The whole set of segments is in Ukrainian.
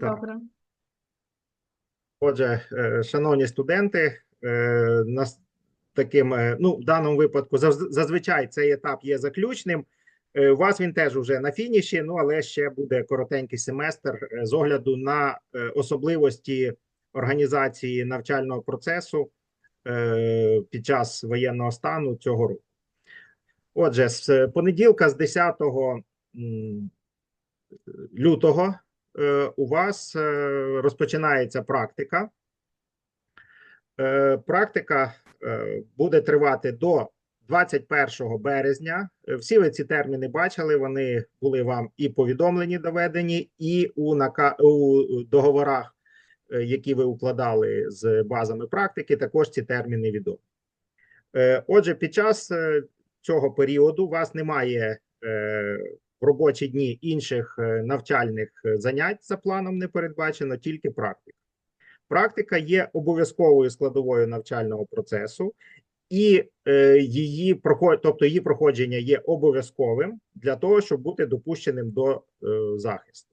Добре. Отже, е, шановні студенти, е, нас таким, е, ну, в даному випадку, зазвичай цей етап є заключним. У вас він теж уже на фініші, ну але ще буде коротенький семестр з огляду на особливості організації навчального процесу під час воєнного стану цього року. Отже, з понеділка, з 10 лютого, у вас е, розпочинається практика. Е, Практика е, буде тривати до 21 березня. Е, Всі ви ці терміни бачили, вони були вам і повідомлені, доведені, і у, нака... договорах, е, які ви укладали з базами практики, також ці терміни відомі. Е, Отже, під час е, цього періоду у вас немає е, робочі дні інших е, навчальних е, занять за планом не передбачено, тільки практика. Практика є обов'язковою складовою навчального процесу, і е, її проход... тобто її проходження є обов'язковим для того, щоб бути допущеним до захисту.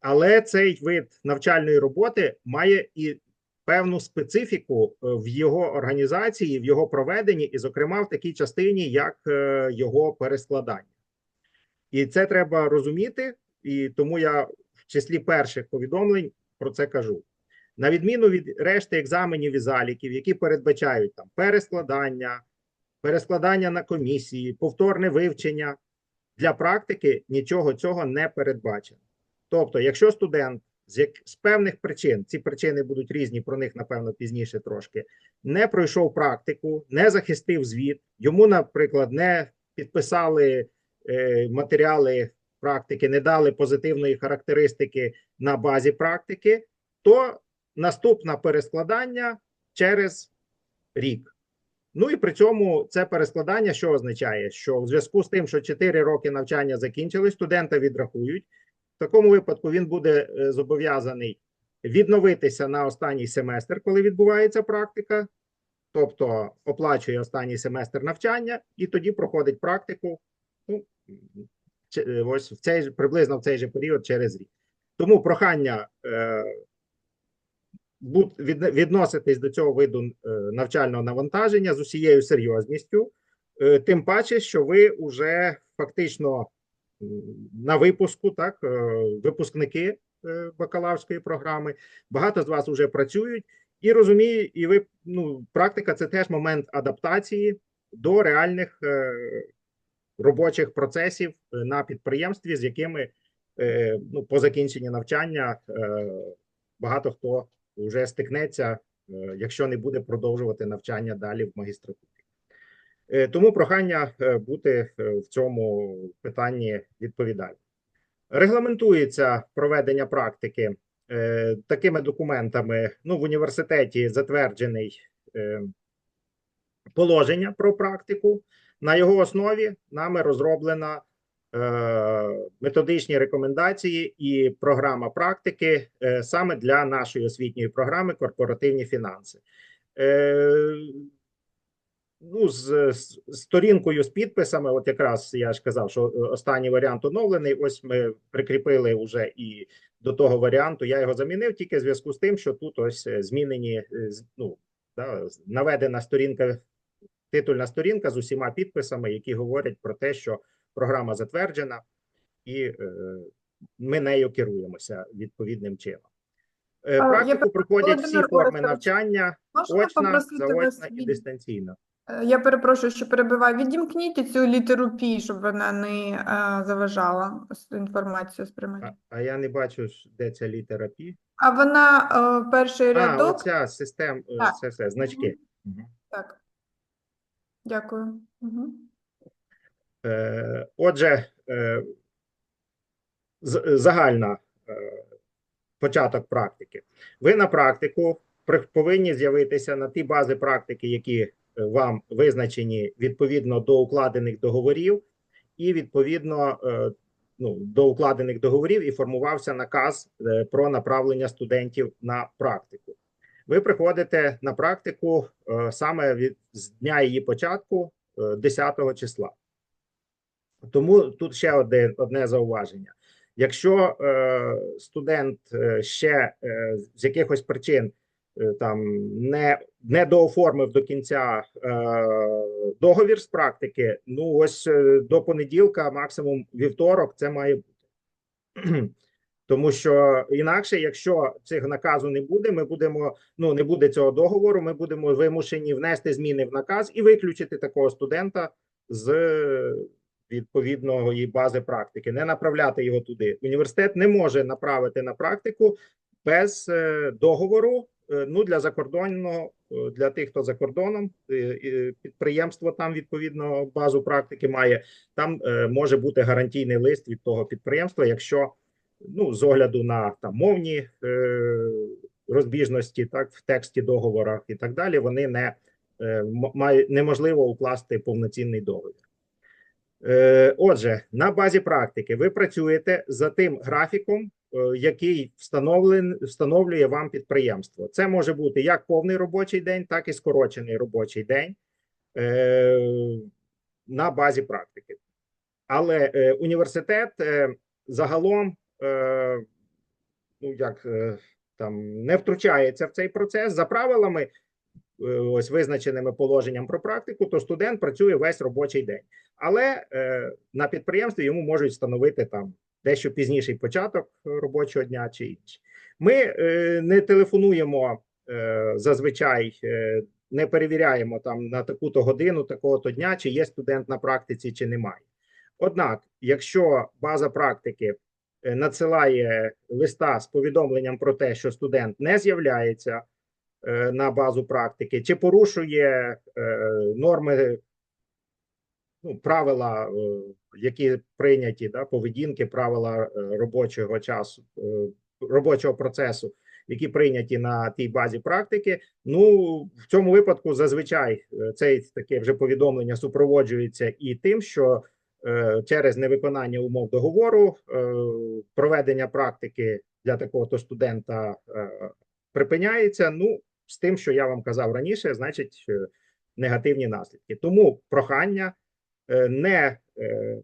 Але цей вид навчальної роботи має і певну специфіку в його організації, в його проведенні, і, зокрема, в такій частині, як його перескладання. І це треба розуміти, і тому я в числі перших повідомлень про це кажу. На відміну від решти екзаменів і заліків, які передбачають там перескладання, перескладання на комісії, повторне вивчення, для практики нічого цього не передбачено. Тобто, якщо студент з, як, з певних причин, ці причини будуть різні, про них, напевно, пізніше трошки, не пройшов практику, не захистив звіт, йому, наприклад, не підписали матеріали практики, не дали позитивної характеристики на базі практики, то наступне перескладання через рік. Ну і при цьому це перескладання що означає? Що в зв'язку з тим, що 4 роки навчання закінчили, студента відрахують. В такому випадку він буде е, зобов'язаний відновитися на останній семестр, коли відбувається практика, тобто оплачує останній семестр навчання, і тоді проходить практику. Е, ось в цей приблизно в цей же період через рік. Тому прохання е, відноситись до цього виду е, навчального навантаження з усією серйозністю, тим паче, що ви вже фактично на випуску, так, випускники бакалаврської програми, багато з вас вже працюють. І розуміють, і ви ну, практика це теж момент адаптації до реальних робочих процесів е, на підприємстві, з якими е, ну, по закінченні навчання е, багато хто вже стикнеться, якщо не буде продовжувати навчання далі в магістратурі. Тому прохання бути в цьому питанні відповідальним. Регламентується проведення практики такими документами. Ну, в університеті затверджений положення про практику. На його основі нами розроблена е, методичні рекомендації і програма практики е, саме для нашої освітньої програми корпоративні фінанси. Е, ну, з, з сторінкою з підписами, от якраз я ж казав, що останній варіант оновлений. Ось ми прикріпили вже і до того варіанту. Я його замінив тільки в зв'язку з тим, що тут ось змінені ну, да, наведена сторінка, титульна сторінка з усіма підписами, які говорять про те, що програма затверджена, і е, ми нею керуємося відповідним чином. Е, Практику проходять всі форми навчання, очна, заочна і дистанційна. Е, Я перепрошую, що перебиваю. Відімкніть цю літеру Пі, щоб вона не заважала інформацію сприймати. А, а я не бачу, де ця літера Пі. А вона перший А, оця систем, е, Так. це все, значки. Мгм. Так. Дякую. Угу. Отже, е, загальна е, початок практики. Ви на практику повинні з'явитися на ті бази практики, які вам визначені відповідно до укладених договорів, і відповідно ну, до укладених договорів і формувався наказ про направлення студентів на практику. Ви приходите на практику е, саме від з дня її початку, е, 10 числа. Тому тут ще одне, одне зауваження. Якщо е, студент е, ще е, з якихось причин е, там не, не дооформив до кінця е, договір з практики, ну ось е, до понеділка, максимум вівторок, це має бути. Тому що інакше, якщо цих наказу не буде, ми будемо ну не буде цього договору. Ми будемо вимушені внести зміни в наказ і виключити такого студента з відповідної бази практики, не направляти його туди. Університет не може направити на практику без е, договору. е, Ну для закордонного е, для тих, хто за кордоном, підприємство там відповідно базу практики має. Там може бути гарантійний лист від того підприємства, якщо ну з огляду на там мовні е, розбіжності, так в тексті договорах і так далі, вони не е, має неможливо укласти повноцінний договір. Е, Отже, на базі практики ви працюєте за тим графіком, який встановлен, встановлює вам підприємство. Це може бути як повний робочий день, так і скорочений робочий день на базі практики. Але університет загалом ну як е, там не втручається в цей процес за правилами, е, ось визначеними положенням про практику, то студент працює весь робочий день. Але е, на підприємстві йому можуть встановити там дещо пізніший початок робочого дня чи інше. Ми е, не телефонуємо е, зазвичай, е, не перевіряємо там на таку-то годину, такого-то дня, чи є студент на практиці, чи немає. Однак, якщо база практики е, надсилає листа з повідомленням про те, що студент не з'являється е, на базу практики, чи порушує е, норми, ну, правила, е, які прийняті, да, поведінки, правила е, робочого часу, е, робочого процесу, які прийняті на тій базі практики. Ну, в цьому випадку зазвичай е, це таке вже повідомлення супроводжується і тим, що е, через невиконання умов договору е, проведення практики для такого студента е, припиняється. Ну, з тим, що я вам казав раніше, значить е, негативні наслідки. Тому прохання е, не, е,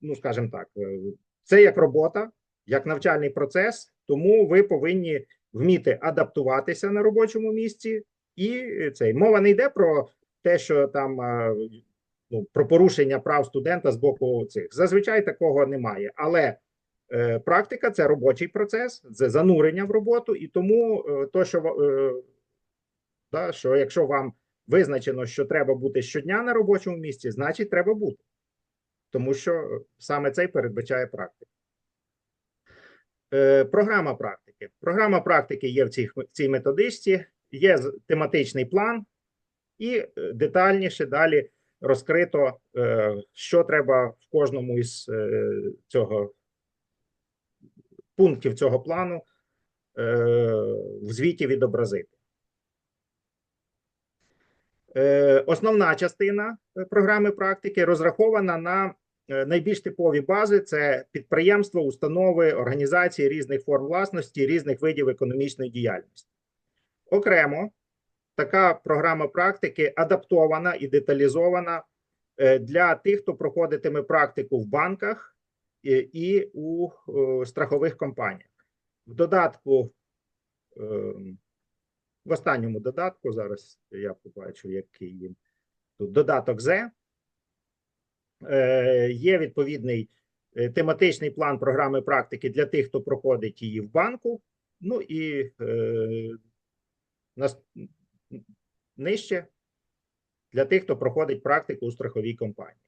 ну скажімо так, е, це як робота, як навчальний процес, тому ви повинні вміти адаптуватися на робочому місці, і е, цей мова не йде про те, що там е, ну, про порушення прав студента з боку цих. Зазвичай такого немає. Але е, практика це робочий процес, це занурення в роботу, і тому е, то, що, е, да, що якщо вам визначено, що треба бути щодня на робочому місці, значить треба бути. Тому що саме це й передбачає практика. Е, програма практики. Програма практики є в цій, в цій методичці, є тематичний план, і е, детальніше далі розкрито, е, що треба в кожному із е, цього пунктів цього плану е, в звіті відобразити. Основна частина програми практики розрахована на найбільш типові бази: це підприємства, установи, організації різних форм власності, різних видів економічної діяльності. Окремо, така програма практики адаптована і деталізована е, для тих, хто проходитиме практику в банках і, у е, страхових компаніях. В додатку, е, в останньому додатку, зараз я побачу, який тут додаток З. Є відповідний тематичний план програми практики для тих, хто проходить її в банку. Ну і е, нижче для тих, хто проходить практику у страховій компанії.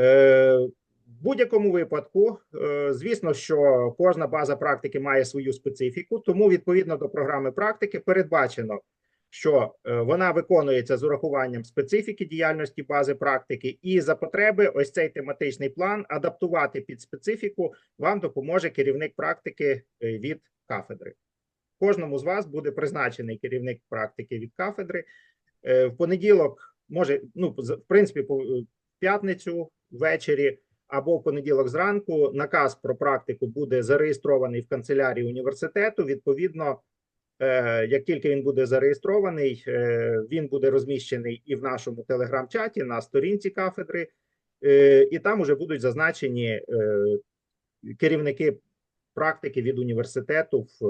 Е, в будь-якому випадку, е, звісно, що кожна база практики має свою специфіку, тому відповідно до програми практики передбачено, що е, вона виконується з урахуванням специфіки діяльності бази практики, і за потреби ось цей тематичний план адаптувати під специфіку вам допоможе керівник практики е, від кафедри. Кожному з вас буде призначений керівник практики від кафедри. Е, В понеділок, може, ну, в принципі, по- в п'ятницю ввечері або в понеділок зранку наказ про практику буде зареєстрований в канцелярії університету. Відповідно, е, як тільки він буде зареєстрований, е, він буде розміщений і в нашому телеграм-чаті на сторінці кафедри, е, і там уже будуть зазначені е, керівники практики від університету в,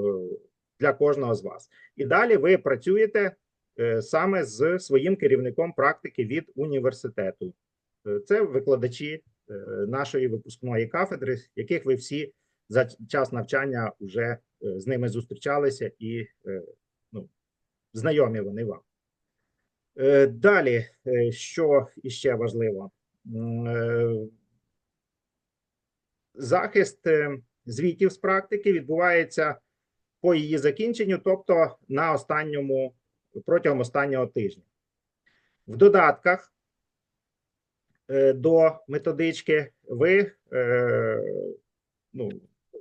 для кожного з вас. І далі ви працюєте е, саме з своїм керівником практики від університету. Е, Це викладачі е, нашої випускної кафедри, яких ви всі за час навчання вже з ними зустрічалися і ну, знайомі вони вам. Далі, що іще важливо, захист звітів з практики відбувається по її закінченню, тобто на останньому протягом останнього тижня. В додатках е, до методички ви е, ну,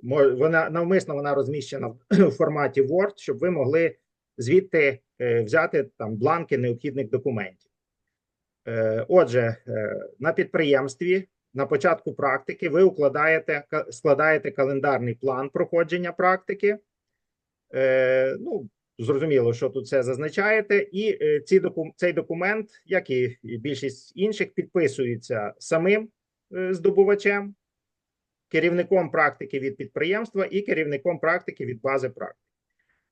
вона навмисно вона розміщена в форматі Word, щоб ви могли звідти е, взяти там бланки необхідних документів. Отже, на підприємстві на початку практики ви укладаєте складаєте календарний план проходження практики. Е, Ну, зрозуміло, що тут все зазначаєте, і е, ці докум, цей документ, як і більшість інших, підписується самим е, здобувачем, керівником практики від підприємства і керівником практики від бази практики.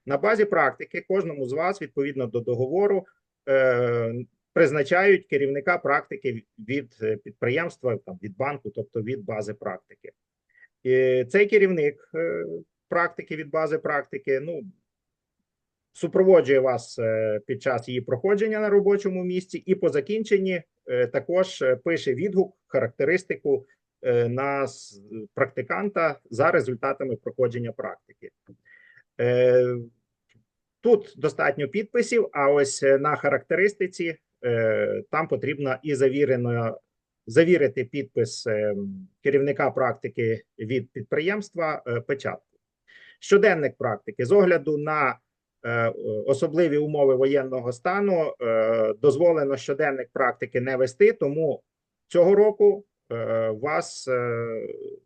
На базі практики кожному з вас, відповідно до договору, е, призначають керівника практики від е, підприємства, там, від банку, тобто від бази практики. Цей керівник практики від бази практики, ну, супроводжує вас е, під час її проходження на робочому місці, і по закінченні е, також е, пише відгук, характеристику на практиканта за результатами проходження практики. Тут достатньо підписів, а ось на характеристиці там потрібно і завірено завірити підпис е, керівника практики від підприємства печатку. Щоденник практики з огляду на е, особливі умови воєнного стану е, дозволено щоденник практики не вести, тому цього року е, вас е,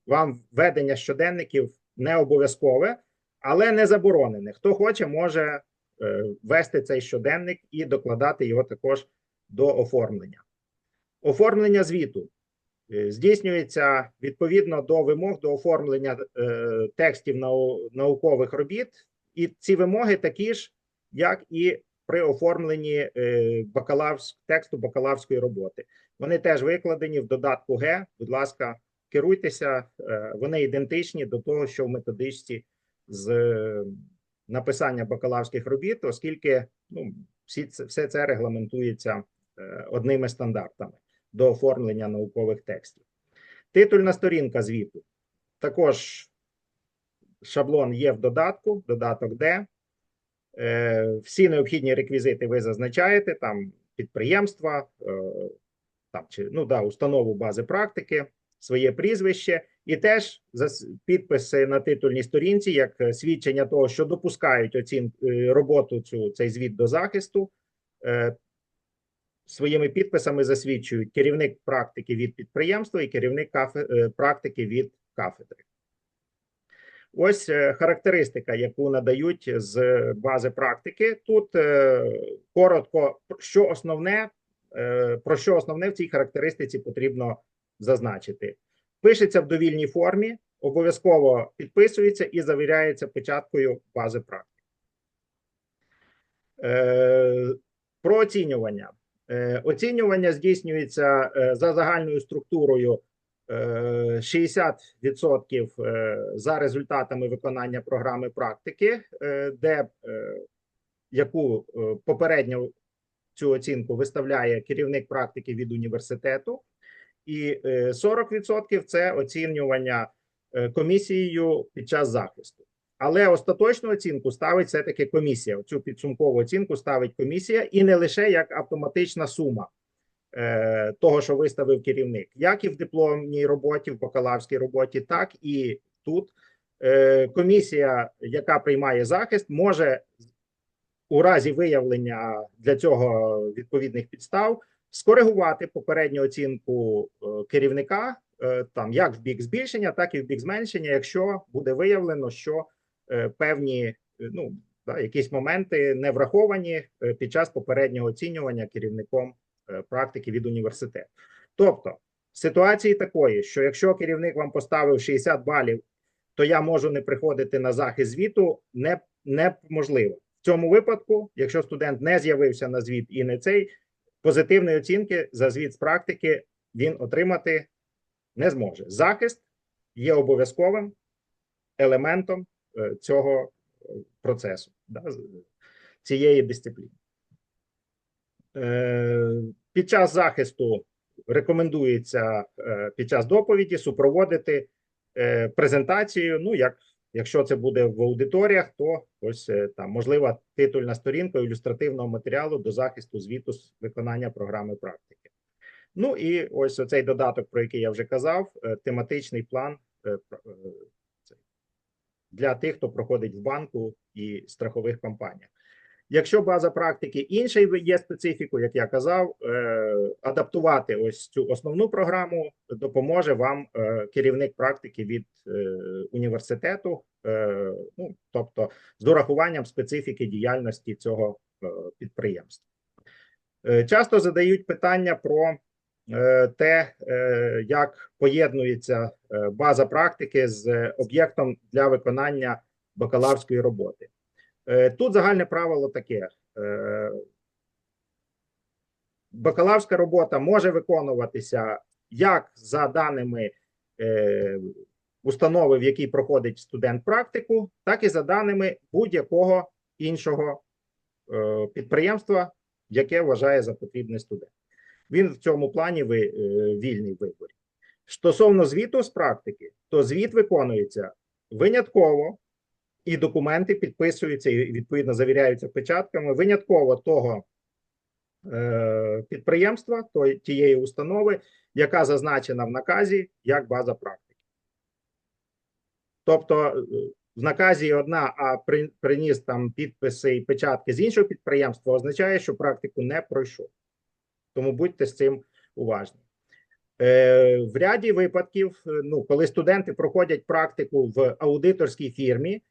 вам ведення щоденників не обов'язкове, але не заборонене. Хто хоче, може е, вести цей щоденник і докладати його також до оформлення. Оформлення звіту здійснюється відповідно до вимог до оформлення е, текстів наукових робіт, і ці вимоги такі ж, як і при оформленні е, тексту бакалаврської роботи. Вони теж викладені в додатку Г. Будь ласка, керуйтеся, е, вони ідентичні до того, що в методичці з е, написання бакалаврських робіт, оскільки ну, всі все це регламентується е, одними стандартами до оформлення наукових текстів. Титульна сторінка звіту. Також шаблон є в додатку, додаток Д. Е, Всі необхідні реквізити ви зазначаєте, там підприємства, е, там, чи, ну, да, установу бази практики, своє прізвище, і теж підписи на титульній сторінці, як е, свідчення того, що допускають оцін, роботу цю, цей звіт до захисту. Своїми підписами засвідчують керівник практики від підприємства і керівник е, практики від кафедри. Ось е, характеристика, яку надають з бази практики. Тут е, коротко, що основне, про що основне в цій характеристиці потрібно зазначити. Пишеться в довільній формі, обов'язково підписується і завіряється печаткою бази практики. Про оцінювання. Е, Оцінювання здійснюється е, за загальною структурою е, 60% е, за результатами виконання програми практики, де яку попередньо цю оцінку виставляє керівник практики від університету, і е, 40% це оцінювання комісією під час захисту. Але остаточну оцінку ставить все-таки комісія. Цю підсумкову оцінку ставить комісія, і не лише як автоматична сума е, того, що виставив керівник, як і в дипломній роботі, в бакалаврській роботі, так і тут. Е, комісія, яка приймає захист, може у разі виявлення для цього відповідних підстав скоригувати попередню оцінку е, керівника е, там як в бік збільшення, так і в бік зменшення, якщо буде виявлено, що певні е, ну да, якісь моменти не враховані е, під час попереднього оцінювання керівником е, практики від університету. Тобто ситуації такої, що якщо керівник вам поставив 60 балів, то я можу не приходити на захист звіту, не, неможливо. В цьому випадку, якщо студент не з'явився на звіт і не цей, позитивної оцінки за звіт з практики він отримати не зможе. Захист є обов'язковим елементом е, цього е, процесу, да, цієї дисципліни. Е, Під час захисту рекомендується е, під час доповіді супроводити е, презентацію. Ну, як якщо це буде в аудиторіях, то ось е, там можлива титульна сторінка ілюстративного матеріалу до захисту звіту з виконання програми практики. Ну і ось оцей додаток, про який я вже казав, е, тематичний план е, е, для тих, хто проходить в банку і страхових компаніях. Якщо база практики іншої є специфіку, як я казав, е, адаптувати ось цю основну програму допоможе вам е, керівник практики від е, університету, ну тобто з урахуванням специфіки діяльності цього підприємства. Часто задають питання про те, е, як поєднується е, база практики з об'єктом для виконання бакалаврської роботи. Е, Тут загальне правило таке: е, бакалаврська робота може виконуватися як за даними е, установи, в якій проходить студент практику, так і за даними будь-якого іншого е, підприємства, яке вважає за потрібний студент. Він в цьому плані ви, е, вільний виборі. Стосовно звіту з практики, то звіт виконується винятково і документи підписуються і відповідно завіряються печатками винятково того е, підприємства, то, тієї установи, яка зазначена в наказі як база практики. Тобто е, в наказі одна, а при, приніс там підписи і печатки з іншого підприємства, означає, що практику не пройшов. Тому будьте з цим уважні. Е, в ряді випадків, е, ну, коли студенти проходять практику в аудиторській фірмі,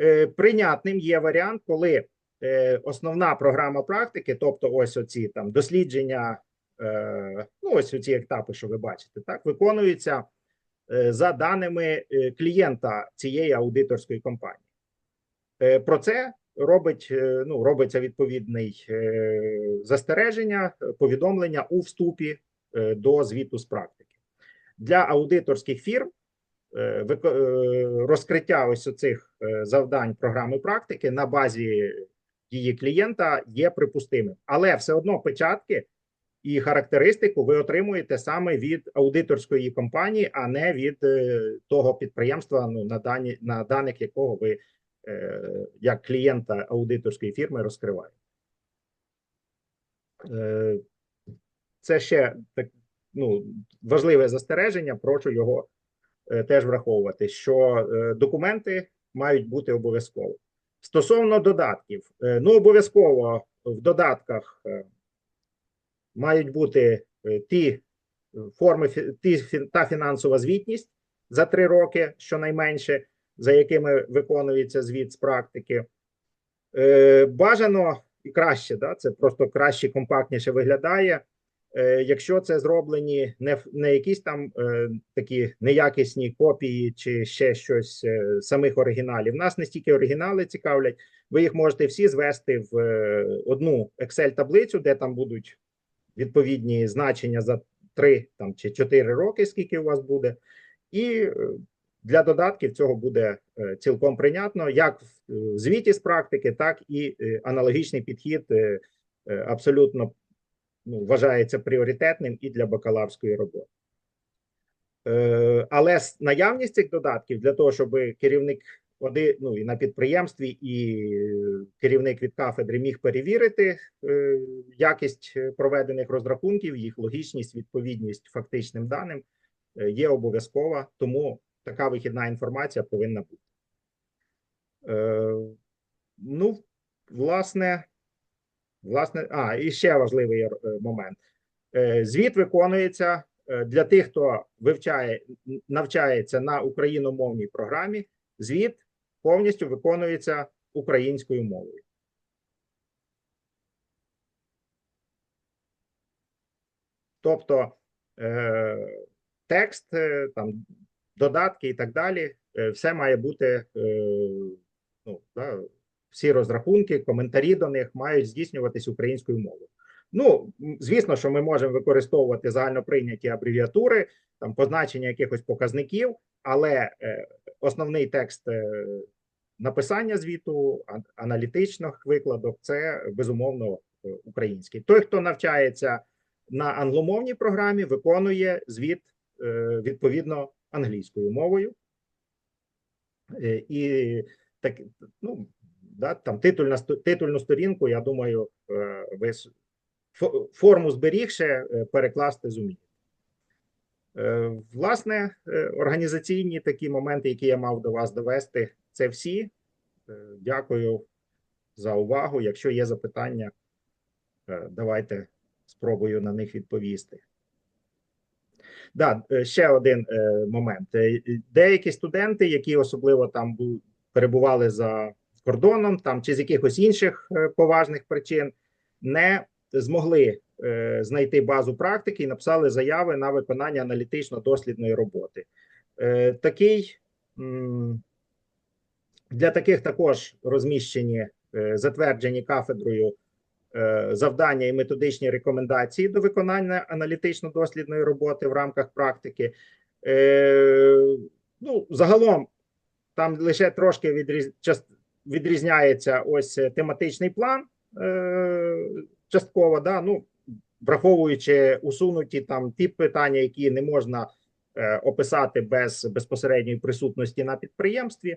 е, прийнятним є варіант, коли основна програма практики, тобто ось оці там дослідження, ну ось оці етапи, що ви бачите, так виконуються за даними клієнта цієї аудиторської компанії. Про це робить, е, ну, робиться відповідний е, застереження, повідомлення у вступі е, до звіту з практики. Для аудиторських фірм розкриття ось цих завдань програми практики на базі її клієнта є припустимим, але все одно печатки і характеристику ви отримуєте саме від аудиторської компанії, а не від того підприємства, ну на дані на даних якого ви як клієнта аудиторської фірми розкриваєте. Е, Це ще так ну важливе застереження. Прошу його е, теж враховувати, що е, документи мають бути обов'язково. Стосовно додатків, е, ну обов'язково в додатках е, мають бути е, ті форми, ті та фінансова звітність за три роки, щонайменше, за якими виконується звіт з практики. Е, Бажано і краще, да, це просто краще, компактніше виглядає. Е, Якщо це зроблені не, не якісь там е, такі неякісні копії чи ще щось е, самих оригіналів. Нас не стільки оригінали цікавлять. Ви їх можете всі звести в е, одну Excel-таблицю, де там будуть відповідні значення за три там чи чотири роки, скільки у вас буде, і е, для додатків цього буде е, цілком прийнятно, як в е, звіті з практики, так і е, аналогічний підхід абсолютно ну, вважається пріоритетним і для бакалаврської роботи. Але наявність цих додатків для того, щоб керівник один, ну і на підприємстві, і керівник від кафедри міг перевірити якість проведених розрахунків, їх логічність, відповідність фактичним даним є обов'язкова, тому така вихідна інформація повинна бути. Е, Ну, власне, власне, а, і ще важливий е, момент. Е, Звіт виконується е, для тих, хто вивчає, навчається на україномовній програмі. Звіт повністю виконується українською мовою. Тобто е, текст, е, там додатки і так далі. е, Все має бути е, ну, да, всі розрахунки, коментарі до них мають здійснюватись українською мовою. Ну, звісно, що ми можемо використовувати загальноприйняті абревіатури, там позначення якихось показників, але е, основний текст написання звіту, аналітичних викладок це безумовно український. Той, хто навчається на англомовній програмі, виконує звіт відповідно англійською мовою. Е, І так, ну, да, там титульна, титульну сторінку, я думаю, е, ви форму зберігши, е, перекласти зумієте. Власне, організаційні такі моменти, які я мав до вас довести, це всі. Дякую за увагу. Якщо є запитання, давайте спробую на них відповісти. Да, е, ще один е, момент. Е, Деякі студенти, які особливо там бу- перебували за кордоном, там чи з якихось інших е, поважних причин, не змогли е, знайти базу практики і написали заяви на виконання аналітично-дослідної роботи. Е, Такий для таких також розміщені е, затверджені кафедрою завдання і методичні рекомендації до виконання аналітично-дослідної роботи в рамках практики. Е, Ну, загалом там лише трошки відріз... відрізняється ось е, тематичний план е, частково, да, ну, враховуючи усунуті там ті питання, які не можна е, описати без безпосередньої присутності на підприємстві.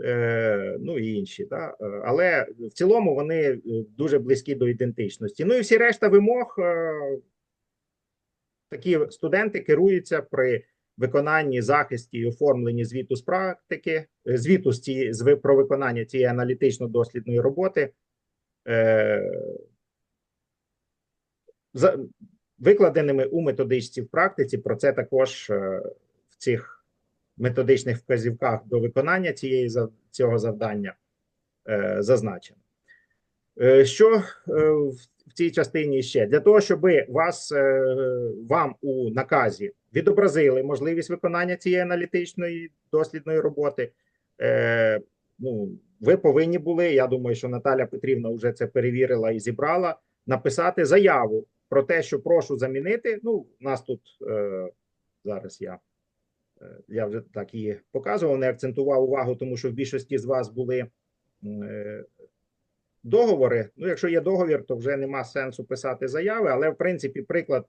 Е, ну і інші, да? Е, але в цілому вони е, дуже близькі до ідентичності. Ну і всі решта вимог такі студенти керуються при виконанні захисті і оформленні звіту з практики, звіту з цієї з про виконання цієї аналітично-дослідної роботи. За, викладеними у методичці в практиці, про це також в цих методичних вказівках до виконання цієї цього завдання е, зазначено. Е, Що е, в цій частині ще для того, щоб вас е, вам у наказі відобразили можливість виконання цієї аналітичної дослідної роботи. Е, Ну, ви повинні були. Я думаю, що Наталя Петрівна вже це перевірила і зібрала. Написати заяву про те, що прошу замінити. Ну, у нас тут е, зараз я Я вже так і показував, не акцентував увагу, тому що в більшості з вас були е, договори. Ну, якщо є договір, то вже нема сенсу писати заяви, але в принципі приклад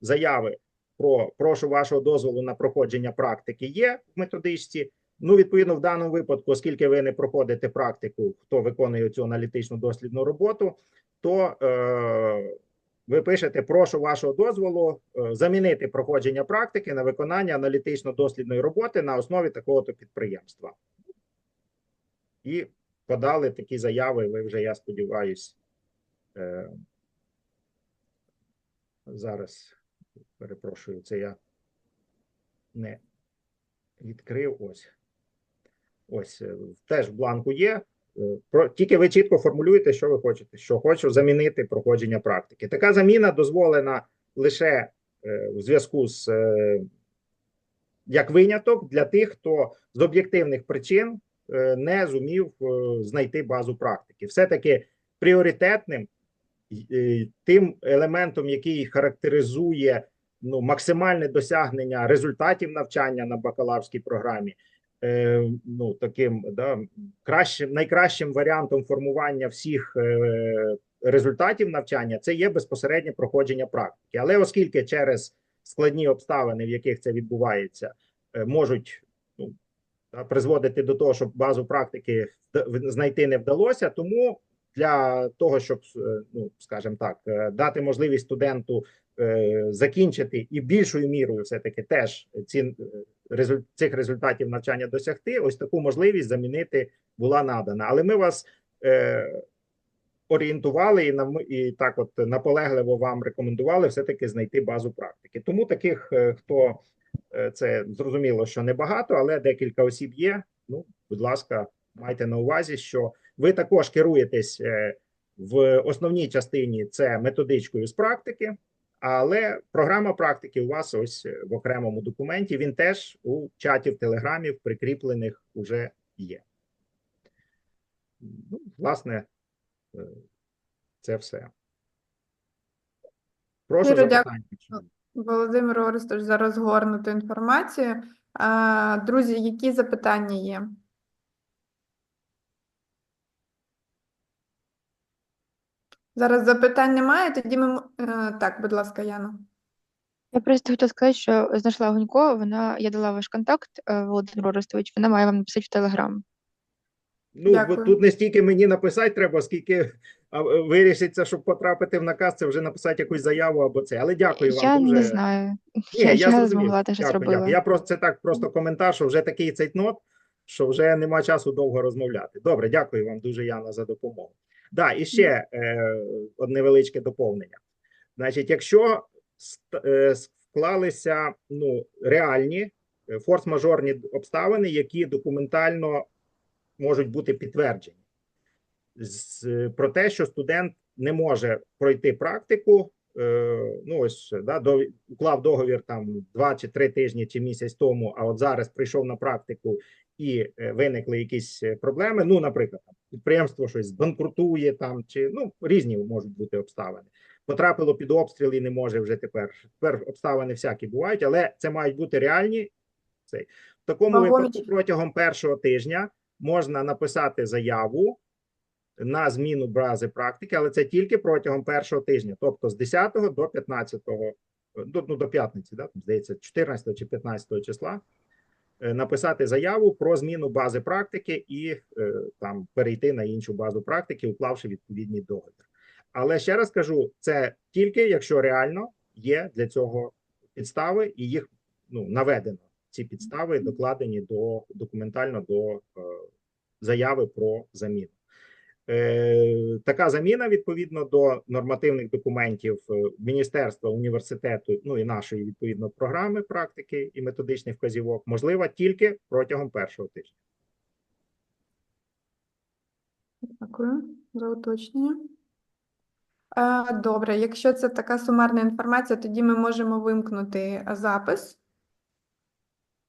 заяви про прошу вашого дозволу на проходження практики є в методичці. Ну, відповідно, в даному випадку, оскільки ви не проходите практику, хто виконує цю аналітичну дослідну роботу, то е, ви пишете, прошу вашого дозволу е, замінити проходження практики на виконання аналітично-дослідної роботи на основі такого-то підприємства. І подали такі заяви. Ви вже, я сподіваюсь, е, зараз перепрошую, це я не відкрив. Ось. Ось е, теж в бланку є. Е, Про тільки ви чітко формулюєте, що ви хочете. Що хочу замінити проходження практики. Така заміна дозволена лише е, в зв'язку з е, як виняток для тих, хто з об'єктивних причин е, не зумів е, знайти базу практики. Все-таки пріоритетним е, тим елементом, який характеризує ну, максимальне досягнення результатів навчання на бакалаврській програмі. Е, Ну, таким да, кращим, найкращим варіантом формування всіх е, результатів навчання це є безпосереднє проходження практики. Але оскільки через складні обставини, в яких це відбувається, е, можуть ну, призводити до того, щоб базу практики знайти не вдалося, тому для того, щоб ну скажімо так, дати можливість студенту закінчити і більшою мірою, все таки теж ці цих результатів навчання досягти, ось таку можливість замінити була надана. Але ми вас е, орієнтували і нам і так, от наполегливо вам рекомендували все таки знайти базу практики. Тому таких, е, хто е, це зрозуміло, що небагато, але декілька осіб є. Ну, будь ласка, майте на увазі, що ви також керуєтесь е, в основній частині це методичкою з практики, Але програма практики у вас ось е, в окремому документі. Він теж у чаті в Телеграмі прикріплених уже є. Ну, власне, е, це все. Прошу Щиро запитання. Володимир Орестович за розгорнуту інформацію. Друзі, які запитання є? Зараз запитань немає, тоді ми... м- е, Так, будь ласка, Яна. Я просто хотіла сказати, що знайшла Гунько, вона, я дала ваш контакт, е, Володимир Орестович, вона має вам написати в Телеграм. Ну, бо Дякую. тут не стільки мені написати треба, скільки а, вирішиться, щоб потрапити в наказ, це вже написати якусь заяву або це. Але дякую вам Я дуже. не знаю. Ні, я зрозумів. змогла, те Дякую, дякую. Я просто це так просто коментар, що вже такий цейтнот, що вже нема часу довго розмовляти. Добре, дякую вам дуже, Яна, за допомогу. Да, і ще е, одне невеличке доповнення. Значить, якщо е, склалися ну, реальні е, форс-мажорні обставини, які документально можуть бути підтверджені з, про те, що студент не може пройти практику. Е, ну ось да, до, уклав договір там два чи три тижні чи місяць тому, а от зараз прийшов на практику і е, виникли якісь е, проблеми. Ну, наприклад, підприємство щось збанкрутує там, чи ну різні можуть бути обставини. Потрапило під обстріл і не може вже тепер. Тепер обставини всякі бувають, але це мають бути реальні. Цей. В такому випадку протягом першого тижня можна написати заяву на зміну бази практики, але це тільки протягом першого тижня, тобто з 10 до 15, до, ну, до п'ятниці, да, здається, 14 чи 15 числа, е, написати заяву про зміну бази практики і е, там перейти на іншу базу практики, уклавши відповідний договір. Але ще раз кажу, це тільки якщо реально є для цього підстави, і їх ну, наведено. Ці підстави докладені до документально до е, заяви про заміну. Е, така заміна відповідно до нормативних документів е, міністерства, університету, ну і нашої відповідно програми практики і методичних вказівок можлива тільки протягом першого тижня. Дякую за уточнення. Е, Добре, якщо це така сумарна інформація, тоді ми можемо вимкнути запис.